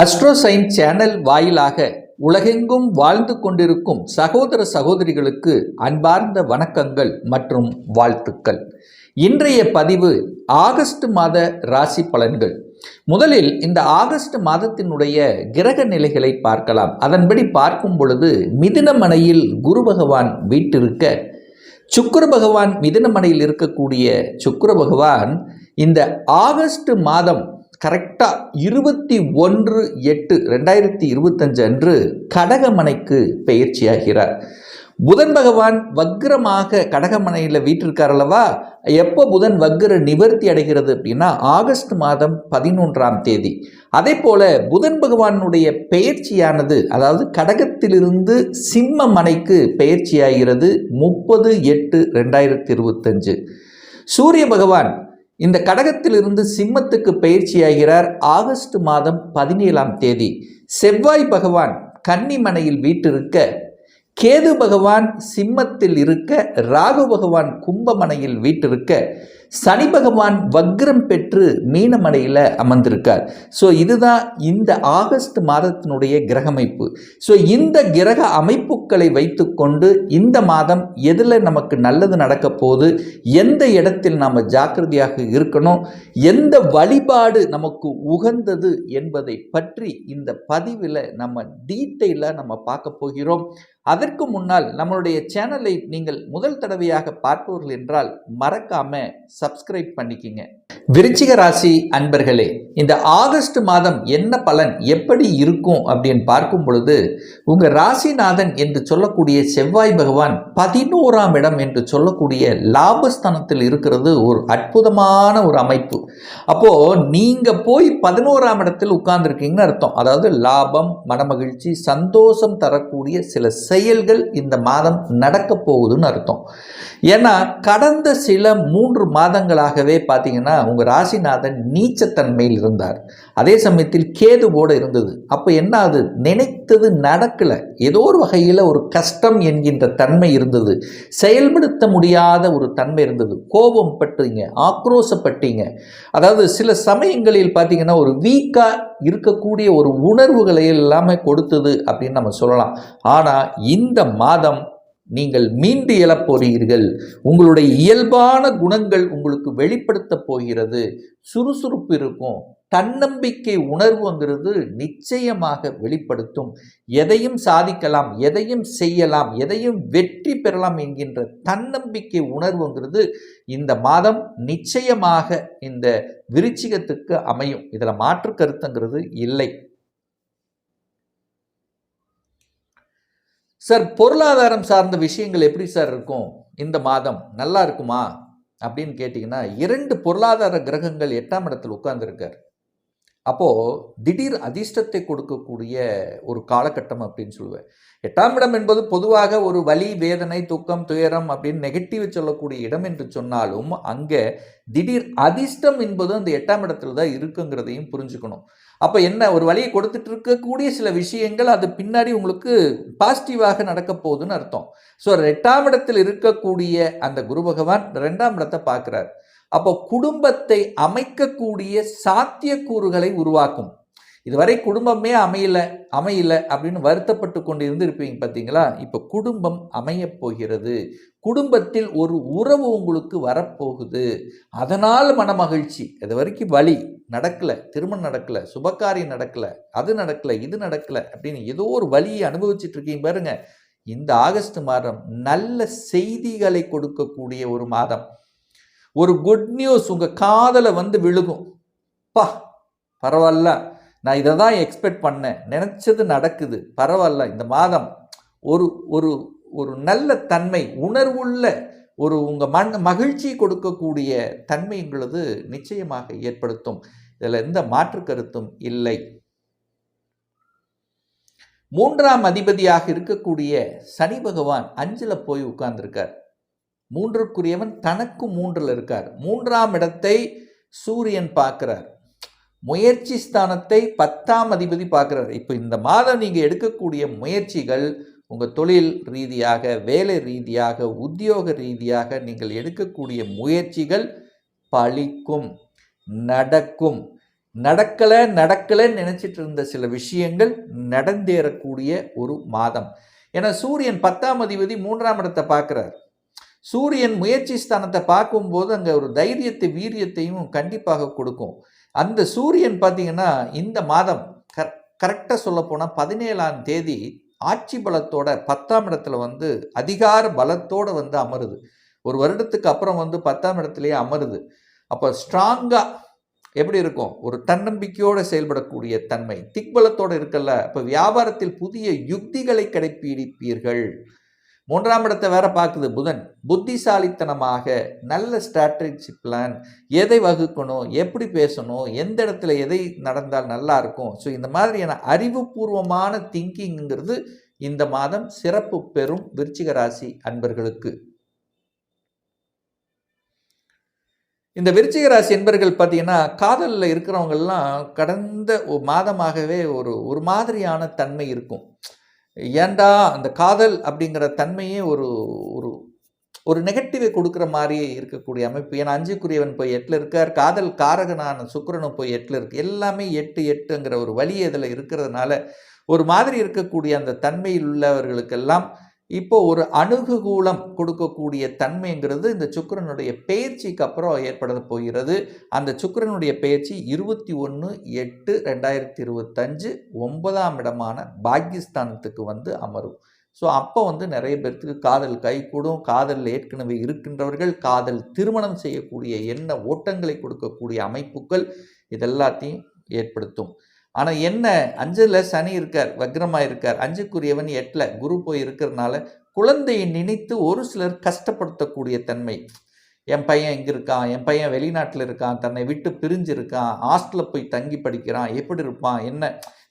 அஸ்ட்ரோசைன் channel வாயிலாக உலகெங்கும் வாழ்ந்து கொண்டிருக்கும் சகோதர சகோதரிகளுக்கு அன்பார்ந்த வணக்கங்கள் மற்றும் வாழ்த்துக்கள். இன்றைய பதிவு ஆகஸ்ட் மாத ராசி பலன்கள். முதலில் இந்த ஆகஸ்ட் மாதத்தினுடைய கிரக நிலைகளை பார்க்கலாம். அதன்படி பார்க்கும் பொழுது மிதினமனையில் குரு பகவான் வீட்டிருக்க சுக்கர பகவான் மிதினமனையில் இருக்கக்கூடிய சுக்கர பகவான் இந்த ஆகஸ்ட் மாதம் கரெக்டாக இருபத்தி ஒன்று எட்டு ரெண்டாயிரத்தி இருபத்தஞ்சு அன்று கடகமனைக்கு பயிற்சியாகிறார் புதன் பகவான் வக்ரமாக கடகமனையில் வீட்டிருக்கார் அல்லவா? எப்போ புதன் வக்ர நிவர்த்தி அடைகிறது அப்படின்னா ஆகஸ்ட் மாதம் பதினொன்றாம் தேதி. அதே போல் புதன் பகவானுடைய பெயர்ச்சியானது அதாவது கடகத்திலிருந்து சிம்ம மனைக்கு பெயர்ச்சியாகிறது முப்பது எட்டு ரெண்டாயிரத்தி இருபத்தஞ்சு. சூரிய பகவான் இந்த கடகத்திலிருந்து சிம்மத்துக்கு பயிற்சியாகிறார் ஆகஸ்ட் மாதம் பதினேழாம் தேதி. செவ்வாய் பகவான் கன்னிமனையில் வீட்டிருக்க கேது பகவான் சிம்மத்தில் இருக்க ராகு பகவான் கும்பமனையில் வீட்டிருக்க சனி பகவான் வக்ரம் பெற்று மீனமடையில் அமர்ந்திருக்கார். ஸோ இதுதான் இந்த ஆகஸ்ட் மாதத்தினுடைய கிரகமைப்பு. ஸோ இந்த கிரக அமைப்புகளை வைத்துக்கொண்டு இந்த மாதம் எதில் நமக்கு நல்லது நடக்க போகுது எந்த இடத்தில் நாம் ஜாக்கிரதையாக இருக்கணும் எந்த வழிபாடு நமக்கு உகந்தது என்பதை பற்றி இந்த பதிவில் நம்ம டீட்டெயிலாக நம்ம பார்க்க போகிறோம். அதற்கு முன்னால் நம்மளுடைய சேனலை நீங்கள் முதல் தடவையாக பார்ப்பவர்கள் என்றால் மறக்காமல் சப்ஸ்கிரைப் பண்ணிக்கிங்க. விருச்சிக ராசி அன்பர்களே இந்த ஆகஸ்ட் மாதம் என்ன பலன் எப்படி இருக்கும் அப்படின்னு பார்க்கும் பொழுது உங்க ராசிநாதன் என்று சொல்லக்கூடிய செவ்வாய் பகவான் பதினோராம் இடம் என்று சொல்லக்கூடிய லாபஸ்தானத்தில் இருக்கிறது ஒரு அற்புதமான ஒரு அமைப்பு. அப்போ நீங்க போய் பதினோராம் இடத்தில் உட்கார்ந்துருக்கீங்கன்னு அர்த்தம். அதாவது லாபம் மனமகிழ்ச்சி சந்தோஷம் தரக்கூடிய சில செயல்கள் இந்த மாதம் நடக்க போகுதுன்னு அர்த்தம். ஏன்னா கடந்த சில மூன்று மாதங்களாகவே பார்த்தீங்கன்னா உங்கள் ராசிநாதன் நீச்சத்தன்மையில் இருந்தார். அதே சமயத்தில் கேதுவோடு இருந்தது. அப்போ என்ன அது நினைத்தது நடக்கலை. ஏதோ ஒரு வகையில் ஒரு கஷ்டம் என்கின்ற தன்மை இருந்தது. செயல்படுத்த முடியாத ஒரு தன்மை இருந்தது. கோபம் பட்டீங்க ஆக்ரோசப்பட்டீங்க அதாவது சில சமயங்களில் பார்த்தீங்கன்னா ஒரு வீக்காக இருக்கக்கூடிய ஒரு உணர்வுகளை எல்லாமே கொடுத்தது அப்படின்னு நம்ம சொல்லலாம். ஆனால் இந்த மாதம் நீங்கள் மீண்டு எழப்போறீர்கள் உங்களுடைய இயல்பான குணங்கள் உங்களுக்கு வெளிப்படுத்த போகிறது. சுறுசுறுப்பு இருக்கும். தன்னம்பிக்கை உணர்வுங்கிறது நிச்சயமாக வெளிப்படுத்தும். எதையும் சாதிக்கலாம் எதையும் செய்யலாம் எதையும் வெற்றி பெறலாம் என்கின்ற தன்னம்பிக்கை உணர்வுங்கிறது இந்த மாதம் நிச்சயமாக இந்த விருச்சிகத்துக்கு அமையும். இதில் மாற்று கருத்துங்கிறது இல்லை. சார் பொருளாதாரம் சார்ந்த விஷயங்கள் எப்படி சார் இருக்கும்? இந்த மாதம் நல்லா இருக்குமா? அப்படின்னு கேட்டிங்கன்னா இரண்டு பொருளாதார கிரகங்கள் எட்டாம் இடத்தில் உட்கார்ந்துருக்கார். அப்போது திடீர் அதிர்ஷ்டத்தை கொடுக்கக்கூடிய ஒரு காலகட்டம் அப்படின்னு சொல்லுவேன். எட்டாம் இடம் என்பது பொதுவாக ஒரு வலி வேதனை துக்கம் துயரம் அப்படின்னு நெகட்டிவ் சொல்லக்கூடிய இடம் என்று சொன்னாலும் அங்கே திடீர் அதிர்ஷ்டம் என்பது அந்த எட்டாம் இடத்துல தான் இருக்குங்கிறதையும் புரிஞ்சுக்கணும். அப்போ என்ன ஒரு வழியை கொடுத்துட்டு இருக்கக்கூடிய சில விஷயங்கள் அது பின்னாடி உங்களுக்கு பாசிட்டிவாக நடக்க போகுதுன்னு அர்த்தம். ஸோ ரெண்டாம் இடத்தில் இருக்கக்கூடிய அந்த குரு பகவான் ரெண்டாம் இடத்தை பார்க்குறார். அப்போ குடும்பத்தை அமைக்கக்கூடிய சாத்தியக்கூறுகளை உருவாக்கும். இதுவரை குடும்பமே அமையல அமையல அப்படின்னு வருத்தப்பட்டு கொண்டு இருந்து இருப்பீங்க பார்த்தீங்களா இப்போ குடும்பம் அமையப் போகிறது. குடும்பத்தில் ஒரு உறவு உங்களுக்கு வரப்போகுது. அதனால் மனமகிழ்ச்சி. இது வரைக்கும் வழி நடக்கலை திருமணம் நடக்கலை சுபகாரியம் நடக்கலை அது நடக்கலை இது நடக்கலை அப்படின்னு ஏதோ ஒரு வழியை அனுபவிச்சுட்டு இருக்கீங்க பாருங்க. இந்த ஆகஸ்ட் மாதம் நல்ல செய்திகளை கொடுக்கக்கூடிய ஒரு மாதம். ஒரு குட் நியூஸ் உங்கள் காதலை வந்து விழுகும். பா பரவாயில்ல. நான் இதை தான் எக்ஸ்பெக்ட் பண்ணேன். நினச்சது நடக்குது. பரவாயில்ல. இந்த மாதம் ஒரு ஒரு ஒரு நல்ல தன்மை உணர்வுள்ள ஒரு உங்கள் மண் மகிழ்ச்சி கொடுக்கக்கூடிய தன்மைங்கிறது நிச்சயமாக ஏற்படுத்தும். இதில் எந்த மாற்று கருத்தும் இல்லை. மூன்றாம் அதிபதியாக இருக்கக்கூடிய சனி பகவான் அஞ்சில் போய் உட்கார்ந்துருக்கார். மூன்றுக்குரியவன் தனக்கு மூன்றில் இருக்கார். மூன்றாம் இடத்தை சூரியன் பார்க்கிறார். முயற்சி ஸ்தானத்தை பத்தாம் அதிபதி பார்க்குறார். இப்போ இந்த மாதம் நீங்கள் எடுக்கக்கூடிய முயற்சிகள் உங்கள் தொழில் ரீதியாக வேலை ரீதியாக உத்தியோக ரீதியாக நீங்கள் எடுக்கக்கூடிய முயற்சிகள் பழிக்கும் நடக்கும். நடக்கலை நடக்கலைன்னு நினச்சிட்டு இருந்த சில விஷயங்கள் நடந்தேறக்கூடிய ஒரு மாதம். ஏன்னா சூரியன் பத்தாம் அதிபதி மூன்றாம் இடத்தை பார்க்குறார். சூரியன் முயற்சி ஸ்தானத்தை பார்க்கும்போது அங்கே ஒரு தைரியத்தை வீரியத்தையும் கண்டிப்பாக கொடுக்கும். அந்த சூரியன் பார்த்திங்கன்னா இந்த மாதம் கரெக்டாக சொல்லப்போனால் பதினேழாம் தேதி ஆட்சி பலத்தோட பத்தாம் இடத்துல வந்து அதிகார பலத்தோட வந்து அமருது. ஒரு வருடத்துக்கு அப்புறம் வந்து பத்தாம் இடத்துலையே அமருது. அப்போ ஸ்ட்ராங்காக எப்படி இருக்கும்? ஒரு தன்னம்பிக்கையோடு செயல்படக்கூடிய தன்மை திக்பலத்தோடு இருக்கல்ல. இப்போ வியாபாரத்தில் புதிய யுக்திகளை கடைப்பிடிப்பீர்கள். மூன்றாம் இடத்தை வேற பார்க்குது புதன். புத்திசாலித்தனமாக நல்ல ஸ்ட்ராட்டஜி பிளான் எதை வகுக்கணும் எப்படி பேசணும் எந்த இடத்துல எதை நடந்தால் நல்லா இருக்கும். ஸோ இந்த மாதிரியான அறிவுபூர்வமான திங்கிங்கிறது இந்த மாதம் சிறப்பு பெறும் விருச்சிக ராசி அன்பர்களுக்கு. இந்த விருச்சிக ராசி என்பர்கள் பார்த்தீங்கன்னா காதலில் இருக்கிறவங்கெல்லாம் கடந்த ஒரு மாதமாகவே ஒரு ஒரு மாதிரியான தன்மை இருக்கும். ஏண்டா அந்த காதல் அப்படிங்கிற தன்மையே ஒரு ஒரு ஒரு நெகட்டிவை கொடுக்குற மாதிரியே இருக்கக்கூடிய அமைப்பு. ஏன்னா அஞ்சுக்குரியவன் போய் எட்டில் இருக்கார் காதல் காரகனான சுக்கரனும் போய் எட்டில் இருக்கு. எல்லாமே எட்டு எட்டுங்கிற ஒரு வழி இதில் இருக்கிறதுனால ஒரு மாதிரி இருக்கக்கூடிய அந்த தன்மையில் உள்ளவர்களுக்கெல்லாம் இப்போ ஒரு அணுகுகூலம் கொடுக்கக்கூடிய தன்மைங்கிறது இந்த சுக்கரனுடைய பெயர்ச்சிக்கு அப்புறம் ஏற்பட போகிறது. அந்த சுக்கரனுடைய பெயர்ச்சி இருபத்தி ஒன்று எட்டு ரெண்டாயிரத்தி இருபத்தஞ்சு ஒன்பதாம் இடமான பாகிஸ்தானத்துக்கு வந்து அமரும். ஸோ அப்போ வந்து நிறைய பேர்த்துக்கு காதல் கைகூடும். காதலில் ஏற்கனவே இருக்கின்றவர்கள் காதல் திருமணம் செய்யக்கூடிய என்ன ஓட்டங்களை கொடுக்கக்கூடிய அமைப்புகள் இதெல்லாத்தையும் ஏற்படுத்தும். ஆனால் என்ன? அஞ்சில் சனி இருக்கார் வக்ரமாக இருக்கார். அஞ்சுக்குரியவன் எட்டில் குரு போய் இருக்கிறனால குழந்தையை நினைத்து ஒரு சிலர் கஷ்டப்படுத்தக்கூடிய தன்மை. என் பையன் இங்கே இருக்கான் என் பையன் வெளிநாட்டில் இருக்கான் தன்னை விட்டு பிரிஞ்சு இருக்கான் ஹாஸ்டலில் போய் தங்கி படிக்கிறான் எப்படி இருப்பான் என்ன?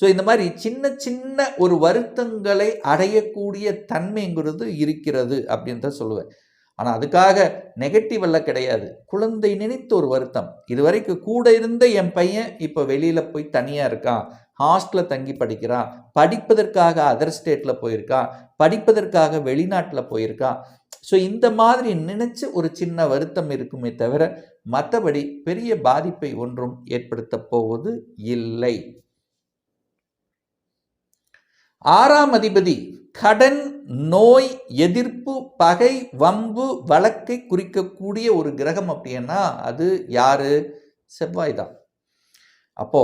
ஸோ இந்த மாதிரி சின்ன சின்ன ஒரு வருத்தங்களை அடையக்கூடிய தன்மைங்கிறது இருக்கிறது அப்படின்றத சொல்லுவேன். ஆனால் அதுக்காக நெகட்டிவ் எல்லாம் கிடையாது. குழந்தை நினைத்த ஒரு வருத்தம். இது வரைக்கும் கூட இருந்த என் பையன் இப்போ வெளியில் போய் தனியாக இருக்கான். ஹாஸ்டலில் தங்கி படிக்கிறான். படிப்பதற்காக அதர் ஸ்டேட்டில் போயிருக்கான். படிப்பதற்காக வெளிநாட்டில் போயிருக்கான். ஸோ இந்த மாதிரி நினச்சி ஒரு சின்ன வருத்தம் இருக்குமே தவிர மற்றபடி பெரிய பாதிப்பை ஒன்றும் ஏற்படுத்த போவது இல்லை. ஆறாம் அதிபதி கடன் நோய் எதிர்ப்பு பகை வம்பு வழக்கை குறிக்கக்கூடிய ஒரு கிரகம் அப்படின்னா அது யாரு? செவ்வாய் தான். அப்போ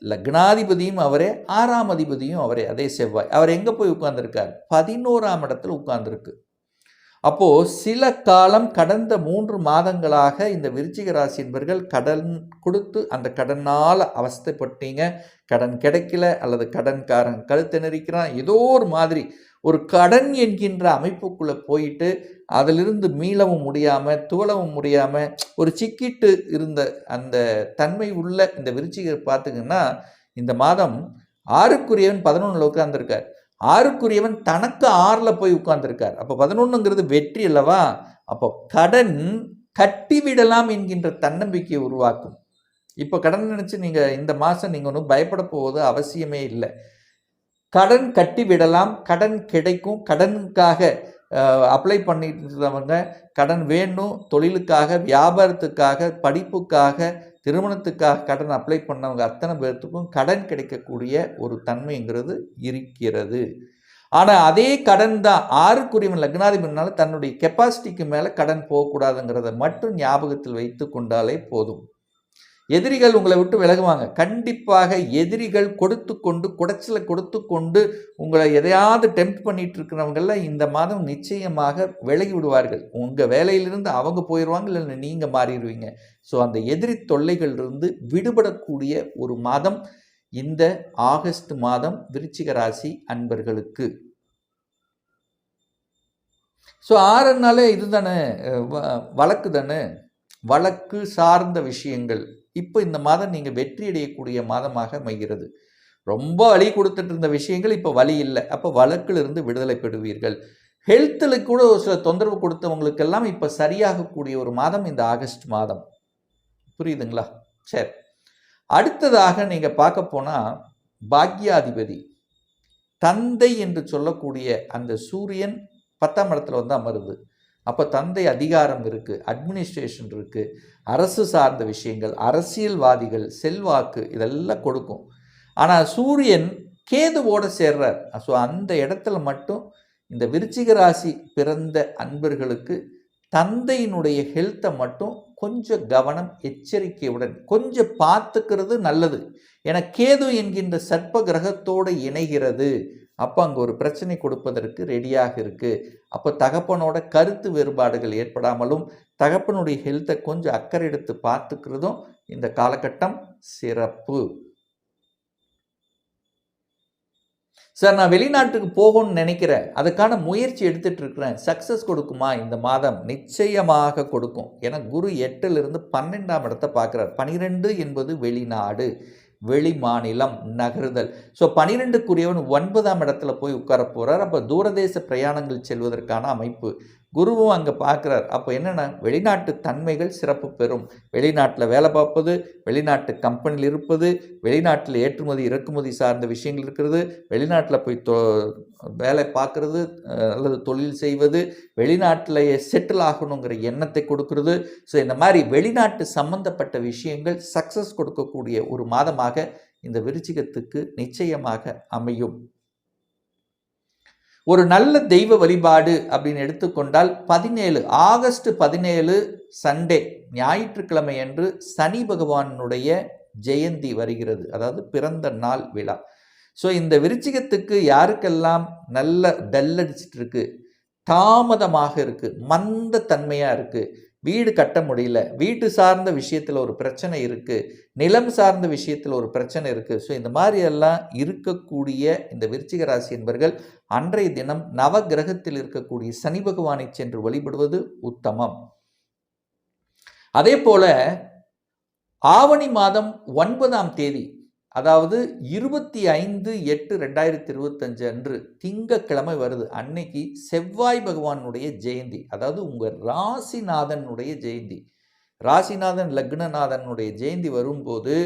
லக்னாதிபதியும் அவரே ஆறாம் அதிபதியும் அவரே அதே செவ்வாய். அவர் எங்கே போய் உட்கார்ந்துருக்கார்? பதினோராம் இடத்துல உட்கார்ந்துருக்கு. அப்போது சில காலம் கடந்த மூன்று மாதங்களாக இந்த விருச்சிக ராசி என்பர்கள் கடன் கொடுத்து அந்த கடனால் அவஸ்தைப்பட்டீங்க. கடன் கிடைக்கல அல்லது கடன்காரன் கழுத்து நெறிக்கிறான் ஏதோ ஒரு மாதிரி ஒரு கடன் என்கின்ற அமைப்புக்குள்ளே போயிட்டு அதிலிருந்து மீளவும் முடியாமல் துவளவும் முடியாமல் ஒரு சிக்கிட்டு இருந்த அந்த தன்மை உள்ள இந்த விருச்சிகர் பார்த்துங்கன்னா இந்த மாதம் ஆறுக்குரியவன் பதினொன்றில் உட்கார்ந்துருக்கார். ஆறுக்குரியவன் தனக்கு ஆறில் போய் உட்கார்ந்துருக்கார். அப்போ பதினொன்றுங்கிறது வெற்றி அல்லவா? அப்போ கடன் கட்டிவிடலாம் என்கின்ற தன்னம்பிக்கையை உருவாக்கும். இப்போ கடன் நினச்சி நீங்கள் இந்த மாதம் நீங்கள் ஒன்றும் பயப்பட போவது அவசியமே இல்லை. கடன் கட்டி விடலாம் கடன் கிடைக்கும் கடனுக்காக அப்ளை பண்ணிட்டு இருந்தவங்க கடன் வேணும் தொழிலுக்காக வியாபாரத்துக்காக படிப்புக்காக திருமணத்துக்காக கடன் அப்ளை பண்ணவங்க அத்தனை பேர்த்துக்கும் கடன் கிடைக்கக்கூடிய ஒரு தன்மைங்கிறது இருக்கிறது. ஆனால் அதே கடன் தான் ஆறுக்குரியவன் லக்னாதிபதினால தன்னுடைய கெப்பாசிட்டிக்கு மேலே கடன் போகக்கூடாதுங்கிறத மட்டும் ஞாபகத்தில் வைத்து கொண்டாலே போதும். எதிரிகள் உங்களை விட்டு விலகுவாங்க. கண்டிப்பாக எதிரிகள் கொடுத்து கொண்டு குடைச்சலை கொடுத்து கொண்டு உங்களை எதையாவது டெம்ப் பண்ணிட்டு இருக்கிறவங்கள இந்த மாதம் நிச்சயமாக விலகி விடுவார்கள் உங்கள் வேலையிலிருந்து அவங்க போயிடுவாங்க இல்லை நீங்கள் மாறிடுவீங்க. ஸோ அந்த எதிரி தொல்லைகளிலிருந்து விடுபடக்கூடிய ஒரு மாதம் இந்த ஆகஸ்ட் மாதம் விருச்சிக ராசி அன்பர்களுக்கு. ஸோ ஆறுனாலே இது தானே வழக்கு தானே? வழக்கு சார்ந்த விஷயங்கள். இப்போ இந்த மாதம் நீங்கள் வெற்றி அடையக்கூடிய மாதமாக அமைகிறது. ரொம்ப வழி கொடுத்துட்டு இருந்த விஷயங்கள் இப்போ வழி இல்லை. அப்போ வழக்கிலிருந்து விடுதலை பெறுவீர்கள். ஹெல்த்தில் கூட ஒரு சில தொந்தரவு கொடுத்தவங்களுக்கெல்லாம் இப்போ சரியாகக்கூடிய ஒரு மாதம் இந்த ஆகஸ்ட் மாதம். புரியுதுங்களா? சரி. அடுத்ததாக நீங்கள் பார்க்க போனால் பாக்யாதிபதி தந்தை என்று சொல்லக்கூடிய அந்த சூரியன் பத்தாம் இடத்துல வந்து அமருது. அப்போ தந்தை அதிகாரம் இருக்குது அட்மினிஸ்ட்ரேஷன் இருக்குது அரசு சார்ந்த விஷயங்கள் அரசியல்வாதிகள் செல்வாக்கு இதெல்லாம் கொடுக்கும். ஆனால் சூரியன் கேதுவோட சேர்றார். ஸோ அந்த இடத்துல மட்டும் இந்த விருச்சிக ராசி பிறந்த அன்பர்களுக்கு தந்தையினுடைய ஹெல்த்தை மட்டும் கொஞ்சம் கவனம் எச்சரிக்கையுடன் கொஞ்சம் பார்த்துக்கிறது நல்லது. என கேது என்கின்ற சர்ப்ப கிரகத்தோடு இணைகிறது. அப்போ அங்கே ஒரு பிரச்சனை கொடுப்பதற்கு ரெடியாக இருக்குது அப்போ தகப்பனோட கருத்து வேறுபாடுகள் ஏற்படாமலும் தகப்பனுடைய ஹெல்த்தை கொஞ்சம் அக்கறை எடுத்து பார்த்துக்கிறதும் இந்த காலகட்டம் சிறப்பு. சார் நான் வெளிநாட்டுக்கு போகணும்னு நினைக்கிறேன். அதுக்கான முயற்சி எடுத்துட்டு இருக்கிறேன். சக்ஸஸ் கொடுக்குமா இந்த மாதம்? நிச்சயமாக கொடுக்கும். ஏன்னா குரு எட்டிலிருந்து பன்னெண்டாம் இடத்தை பார்க்குறார். பனிரெண்டு என்பது வெளிநாடு. வெளி மாநிலம் நகருதல். ஸோ பனிரெண்டுக்குரியவன் ஒன்பதாம் இடத்துல போய் உட்கார போகிறார் அப்போ தூரதேச பிரயாணங்கள் செல்வதற்கான அமைப்பு. குருவும் அங்கே பார்க்குறார். அப்போ என்னென்னா வெளிநாட்டு தன்மைகள் சிறப்பு பெறும். வெளிநாட்டில் வேலை பார்ப்பது வெளிநாட்டு கம்பெனியில் இருப்பது வெளிநாட்டில் ஏற்றுமதி இறக்குமதி சார்ந்த விஷயங்கள் இருக்கிறது வெளிநாட்டில் போய் தொ வேலை பார்க்குறது அல்லது தொழில் செய்வது வெளிநாட்டிலேயே செட்டில் ஆகணுங்கிற எண்ணத்தை கொடுக்கறது. ஸோ இந்த மாதிரி வெளிநாட்டு சம்பந்தப்பட்ட விஷயங்கள் சக்ஸஸ் கொடுக்கக்கூடிய ஒரு மாதமாக இந்த விருச்சிகத்துக்கு நிச்சயமாக அமையும். ஒரு நல்ல தெய்வ வழிபாடு அப்படின்னு எடுத்துக்கொண்டால் பதினேழு ஆகஸ்ட் பதினேழு சண்டே ஞாயிற்றுக்கிழமை அன்று சனி பகவானுடைய ஜெயந்தி வருகிறது. அதாவது பிறந்த நாள் விழா. ஸோ இந்த விருச்சிகத்துக்கு யாருக்கெல்லாம் நல்ல டல்லடிச்சிட்டு இருக்கு? தாமதமாக இருக்குது மந்த தன்மையாக இருக்குது வீடு கட்ட முடியல. வீட்டு சார்ந்த விஷயத்தில் ஒரு பிரச்சனை இருக்குது நிலம் சார்ந்த விஷயத்தில் ஒரு பிரச்சனை இருக்குது ஸோ இந்த மாதிரி எல்லாம் இருக்கக்கூடிய இந்த விருச்சிக ராசி என்பர்கள் அன்றைய தினம் நவ கிரகத்தில் இருக்கக்கூடிய சனி பகவானை சென்று வழிபடுவது உத்தமம். அதே போல ஆவணி மாதம் ஒன்பதாம் தேதி அதாவது இருபத்தி ஐந்து எட்டு ரெண்டாயிரத்தி இருபத்தஞ்சு அன்று திங்கக்கிழமை வருது. அன்னைக்கு செவ்வாய் பகவானுடைய ஜெயந்தி. அதாவது உங்கள் ராசிநாதனுடைய ஜெயந்தி. ராசிநாதன் லக்னநாதனுடைய ஜெயந்தி வரும்போது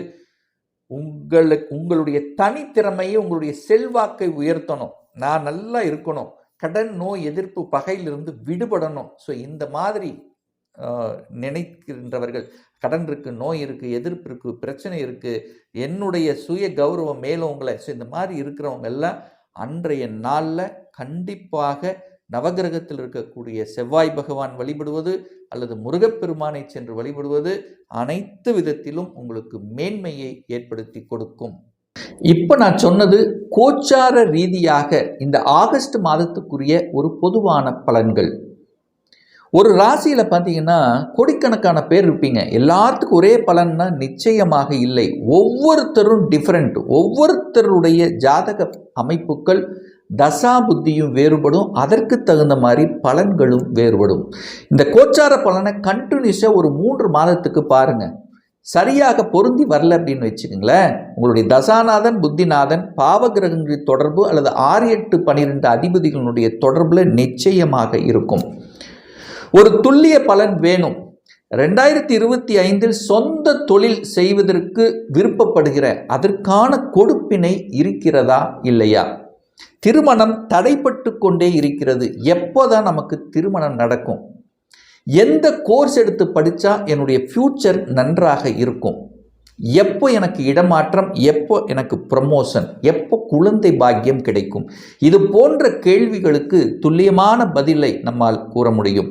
உங்களுக்கு உங்களுடைய தனித்திறமையை உங்களுடைய செல்வாக்கை உயர்த்தணும். நான் நல்லா இருக்கணும். கடன் நோய் எதிர்ப்பு பகையிலிருந்து விடுபடணும். ஸோ இந்த மாதிரி நினைக்கின்றவர்கள். கடன் இருக்குது நோய் இருக்குது எதிர்ப்பு இருக்குது பிரச்சனை இருக்குது என்னுடைய சுய கௌரவம் மேலவங்களை ஸோ இந்த மாதிரி இருக்கிறவங்க எல்லாம் அன்றைய நாளில் கண்டிப்பாக நவகிரகத்தில் இருக்கக்கூடிய செவ்வாய் பகவான் வழிபடுவது அல்லது முருகப்பெருமானை சென்று வழிபடுவது அனைத்து விதத்திலும் உங்களுக்கு மேன்மையை ஏற்படுத்தி கொடுக்கும். இப்போ நான் சொன்னது கோச்சார ரீதியாக இந்த ஆகஸ்ட் மாதத்துக்குரிய ஒரு பொதுவான பலன்கள். ஒரு ராசியில் பார்த்தீங்கன்னா கோடிக்கணக்கான பேர் இருப்பீங்க. எல்லாத்துக்கும் ஒரே பலன்னா நிச்சயமாக இல்லை. ஒவ்வொருத்தரும் டிஃப்ரெண்ட் ஒவ்வொருத்தருடைய ஜாதக அமைப்புகள் தசா புத்தியும் வேறுபடும். அதற்கு தகுந்த மாதிரி பலன்களும் வேறுபடும். இந்த கோச்சார பலனை கண்டினியூஸாக ஒரு மூன்று மாதத்துக்கு பாருங்கள் சரியாக பொருந்தி வரல அப்படின்னு வச்சுக்கோங்களேன். உங்களுடைய தசாநாதன் புத்திநாதன் பாவகிரகங்களின் தொடர்பு அல்லது ஆறு எட்டு பனிரெண்டு அதிபதிகளுடைய தொடர்பில் நிச்சயமாக இருக்கும். ஒரு துல்லிய பலன் வேணும். ரெண்டாயிரத்தி இருபத்தி ஐந்தில் சொந்த தொழில் செய்வதற்கு விருப்பப்படுகிற அதற்கான கொடுப்பினை இருக்கிறதா இல்லையா? திருமணம் தடைப்பட்டு கொண்டே இருக்கிறது. எப்போதான் நமக்கு திருமணம் நடக்கும்? எந்த கோர்ஸ் எடுத்து படித்தா என்னுடைய ஃப்யூச்சர் நன்றாக இருக்கும்? எப்போ எனக்கு இடமாற்றம் எப்போ எனக்கு ப்ரமோஷன் எப்போ குழந்தை பாக்கியம் கிடைக்கும்? இது போன்ற கேள்விகளுக்கு துல்லியமான பதிலை நம்மால் கூற முடியும்.